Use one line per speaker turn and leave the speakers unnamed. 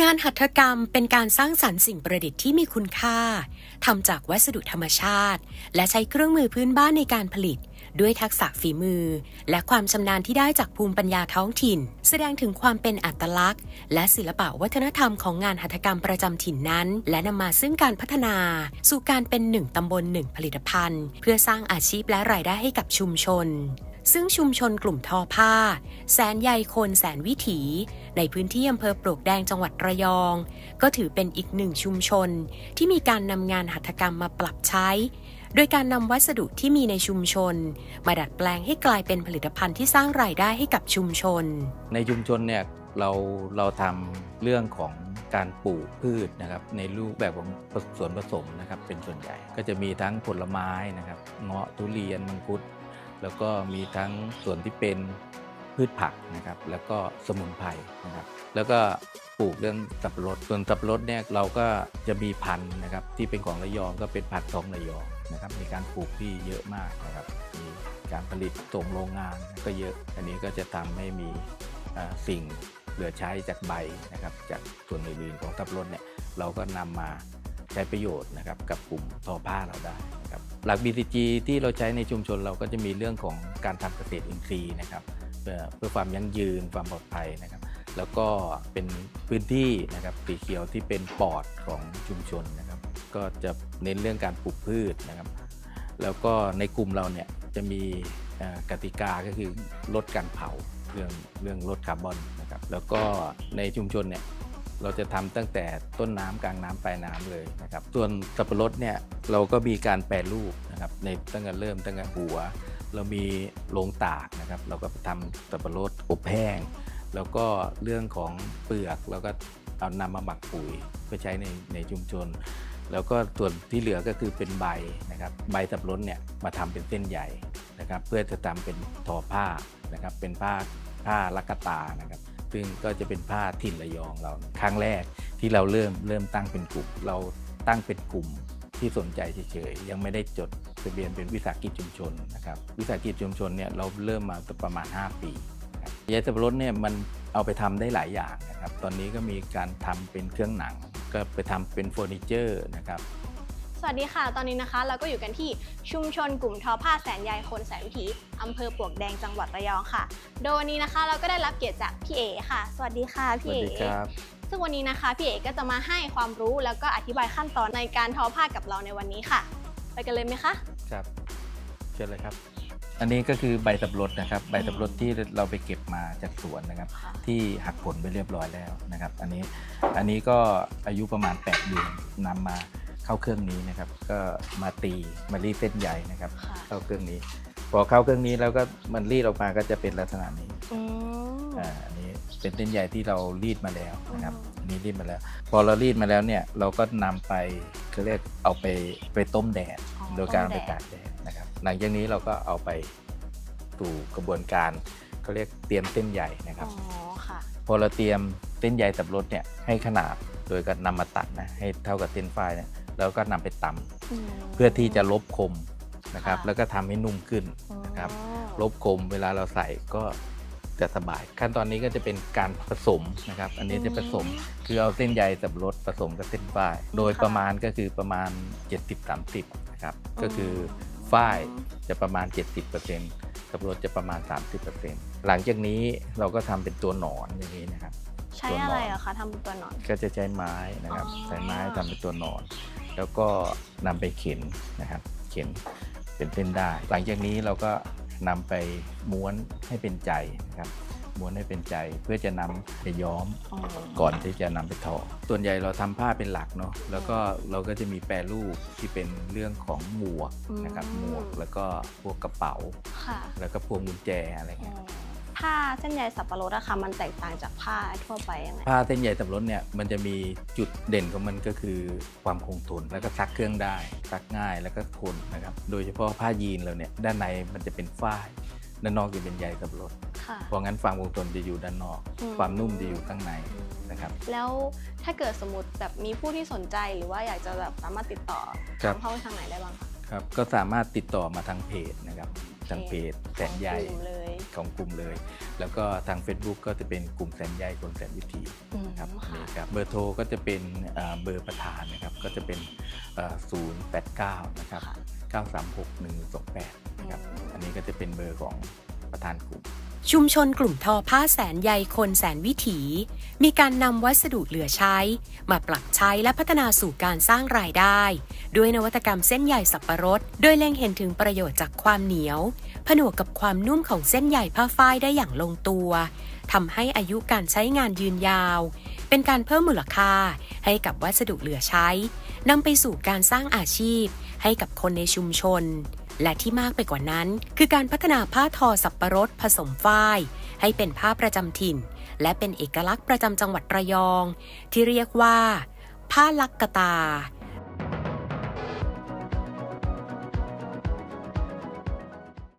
งานหัตถกรรมเป็นการสร้างสรรค์สิ่งประดิษฐ์ที่มีคุณค่าทำจากวัสดุธรรมชาติ และใช้เครื่องมือพื้นบ้านในการผลิต ด้วยทักษะฝีมือ และความชำนาญที่ได้จากภูมิปัญญาท้องถิ่น แสดงถึงความเป็นอัตลักษณ์ และศิลปะวัฒนธรรมของงานหัตถกรรมประจำถิ่นนั้น และนำมาซึ่งการพัฒนา สู่การเป็นหนึ่งตำบลหนึ่งผลิตภัณฑ์ เพื่อสร้างอาชีพและรายได้ให้กับชุมชน ซึ่งชุมชนกลุ่มทอผ้า แสนใยคนแสนวิถี ในพื้นที่อำเภอปลวกแดงจังหวัดระยอง ก็ถือเป็นอีกหนึ่งชุมชน ที่มีการนำงานหัตถกรรมมาปรับใช้ โดยการนำวัสดุที่มีในชุมชน มาดัดแปลงให้กลายเป็นผลิตภัณฑ์ที่สร้างรายได้ให้กับชุมชน
ในชุมชนเนี่ยเราเราทำเรื่องของการปลูกพืชนะครับในรูปแบบของสวนผสมนะครับเป็นส่วนใหญ่ ก็จะมีทั้งผลไม้นะครับเงาะทุเรียนมังคุด แล้วก็มีทั้งส่วนที่เป็นพืชผักนะครับ แล้วก็สมุนไพรนะครับ แล้วก็ปลูกเรื่องสับปะรด ส่วนสับปะรดเนี่ยเราก็จะมีพันธุ์นะครับที่เป็นของระยองก็เป็นพันธุ์ทองระยองนะครับ มีการปลูกที่เยอะมากนะครับ มีการผลิตส่งโรงงานก็เยอะ อันนี้ก็จะทำให้มีสิ่งเหลือใช้จากใบนะครับ จากส่วนอื่นๆของสับปะรดเนี่ยเราก็นำมาใช้ประโยชน์นะครับกับกลุ่มทอผ้าเราได้นะครับ หลัก BCG ที่เราใช้ในชุมชนเราก็จะมีเรื่องของการทำเกษตรอินทรีย์นะครับเพื่อเพื่อความยั่งยืนความปลอดภัยนะครับ แล้วก็เป็นพื้นที่นะครับสีเขียวที่เป็นปอดของชุมชนนะครับ ก็จะเน้นเรื่องการปลูกพืชนะครับ แล้วก็ในกลุ่มเราเนี่ยจะมีกติกาก็คือลดการเผาเรื่องเรื่องลดคาร์บอนนะครับ แล้วก็ในชุมชนเนี่ย เราจะทำตั้งแต่ต้นน้ำกลางน้ำปลายน้ำเลยนะครับ ส่วนสับปะรดเนี่ยเราก็มีการแปรรูปนะครับในตั้งแต่เริ่มตั้งแต่หัว เรามีโรงตากนะครับ เราก็ทำสับปะรดอบแห้งแล้วก็เรื่องของเปลือกเราก็เอานำมาหมักปุ๋ยเพื่อใช้ในในชุมชน แล้วก็ส่วนที่เหลือก็คือเป็นใบนะครับใบสับปะรดเนี่ยมาทำเป็นเส้นใหญ่นะครับ เพื่อจะทำเป็นทอผ้านะครับ เป็นผ้าผ้าลักกตานะครับ ซึ่งก็จะเป็นผ้าถิ่นระยองเราครั้งแรกที่เราเริ่มเริ่มตั้งเป็นกลุ่ม เราตั้งเป็นกลุ่มที่สนใจเฉยๆยังไม่ได้จดทะเบียนเป็นวิสาหกิจชุมชนนะครับวิสาหกิจชุมชนเนี่ยเราเริ่มมาประมาณ 5 ปียายสับปะรดเนี่ยมันเอาไปทำได้หลายอย่างนะครับ ตอนนี้ก็มีการทำเป็นเครื่องหนัง ก็ไปทำเป็นเฟอร์นิเจอร์นะครับ
สวัสดีค่ะ ตอนนี้นะคะ เราก็อยู่กันที่ชุมชนกลุ่มทอผ้าแสนใยคนแสนวิถีอำเภอปลวกแดงจังหวัดระยองค่ะ โดยวันนี้นะคะเราก็ได้รับเกียรติจากพี่เอค่ะ สวัสดีค่ะ
ส
พี่
วัส
เอ
ดีครับ
ซึ่งวันนี้นะคะพี่เอก็จะมาให้ความรู้แล้วก็อธิบายขั้นตอนในการทอผ้ากับเราในวันนี้ค่ะ ไปกันเลยไหมคะ
ครับเชิญเลยครับ อันนี้ก็คือใบสับปะรดนะครับ ใบสับปะรดที่เราไปเก็บมาจากสวนนะครับ
ค่ะ
ที่หักผลไปเรียบร้อยแล้วนะครับ อันนี้ อันนี้ก็อายุประมาณ8เดือนนำมา เข้าเครื่องนี้นะครับ ก็มาตีมารีดเส้นใยนะครับ
ค่ะ
เข้าเครื่องนี้ พอเข้าเครื่องนี้แล้วก็มันรีดออกมาก็จะเป็นลักษณะนี้
อืม
อ่าอันนี้เป็นเส้นใยที่เรารีดมาแล้วนะครับ
อืม
อันนี้รีดมาแล้ว พอเรารีดมาแล้วเนี่ยเราก็นำไปเขาเรียกเอาไปไปต้มแดด
อ๋อ
โดยการ
ต้ม
ไป
แดด
ตากแดดนะครับ หลังจากนี้เราก็เอาไปสู่กระบวนการเขาเรียกเตรียมเส้นใยนะครับ
อ๋อค่ะ
พอเราเตรียมเส้นใยสับปะรดเนี่ยให้ขนาดโดยการนำมาตัดนะให้เท่ากับเส้นฝ้ายเนี่ย แล้วก็นำไปตำ
ม
เพื่อที่จะลบคมนะครับ
ค่ะ
แล้วก็ทำให้นุ่มขึ้นนะครับ
อ๋อ
ลบคมเวลาเราใส่ก็จะสบาย ขั้นตอนนี้ก็จะเป็นการผสมนะครับ อันนี้จะผสมคือเอาเส้นใยสับปะรดผสมกับเส้นฝ้าย โดยประมาณก็คือประมาณ 70-30นะครับก็คือฝ้ายจะประมาณ 70%สับปะรดจะประมาณ 30%หลังจากนี้เราก็ทำเป็นตัวหนอนอย่างนี้นะครับ
ใช้อะไรเหรอคะทำเป็นตัวหนอน
ก็จะใช้ไม้นะครับ
อ๋อ
ใช้ไม้ทำเป็นตัวหนอน แล้วก็นำไปเข็นนะครับ เข็นเป็นเส้นได้ หลังจากนี้เราก็นำไปม้วนให้เป็นใจนะครับม้วนให้เป็นใจเพื่อจะนำไปย้อม
อ๋อ
ก่อนที่จะนำไปทอ ส่วนใหญ่เราทำผ้าเป็นหลักเนาะแล้วก็เราก็จะมีแปรรูปที่เป็นเรื่องของหมวกนะครับหมวกแล้วก็พวกกระเป๋า
ค่ะ
แล้วก็พวงกุญแจอะไร
อ๋
เงี้ย
อ ผ้าเส้นใยสับปะรดอะค่ะมันแตกต่างจากผ้าทั่วไปยังไง
ผ้าเส้นใยสับปะรดเนี่ยมันจะมีจุดเด่นของมันก็คือความคงทนแล้วก็ซักเครื่องได้ซักง่ายแล้วก็ทนนะครับโดยเฉพาะผ้ายีนเราเนี่ยด้านในมันจะเป็นฝ้ายด้านนอกจะเป็นใยสับปะรด
ค่ะ
เพราะงั้นความคงทนจะอยู่ด้านนอก
อืม
ความนุ่มจะอยู่ข้างใน
อืม
นะครับ
แล้วถ้าเกิดสมมติแบบมีผู้ที่สนใจหรือว่าอยากจะแบบสามารถติดต่อ
ครับ
ทางเข้าไปทางไหนได้บ้างคะ
ครับก็สามารถติดต่อมาทางเพจนะครับทางเพจแสนใหญ่
กลุ่ม เลย
ของกลุ่มเลย แล้วก็ทาง Facebook ก็จะเป็นกลุ่มแสนใยคนแสนวิถี
อืม
ครับ
ค่ะ
นี่ครับเบอร์โทรก็จะเป็นเอ่อเบอร์ประธานนะครับก็จะเป็นเอ่อ089 นะครับ
ค่ะ
936 1128 นะครับ
อืม
อันนี้ก็จะเป็นเบอร์ของประธานกลุ่ม
ชุมชนกลุ่มทอผ้าแสนใยคนแสนวิถี มีการนำวัสดุเหลือใช้ มาปรับใช้และพัฒนาสู่การสร้างรายได้ ด้วยนวัตกรรมเส้นใยสับปะรด โดยเล็งเห็นถึงประโยชน์จากความเหนียว ผนวกกับความนุ่มของเส้นใยผ้าฝ้ายได้อย่างลงตัวทำให้อายุการใช้งานยืนยาว เป็นการเพิ่มมูลค่า ให้กับวัสดุเหลือใช้นำไปสู่การสร้างอาชีพ ให้กับคนในชุมชน และที่มากไปกว่านั้น คือการพัฒนาผ้าทอสับปะรดผสมฝ้าย ให้เป็นผ้าประจำถิ่น และเป็นเอกลักษณ์ประจำจังหวัดระยอง ที่เรียกว่า ผ้าลักกตา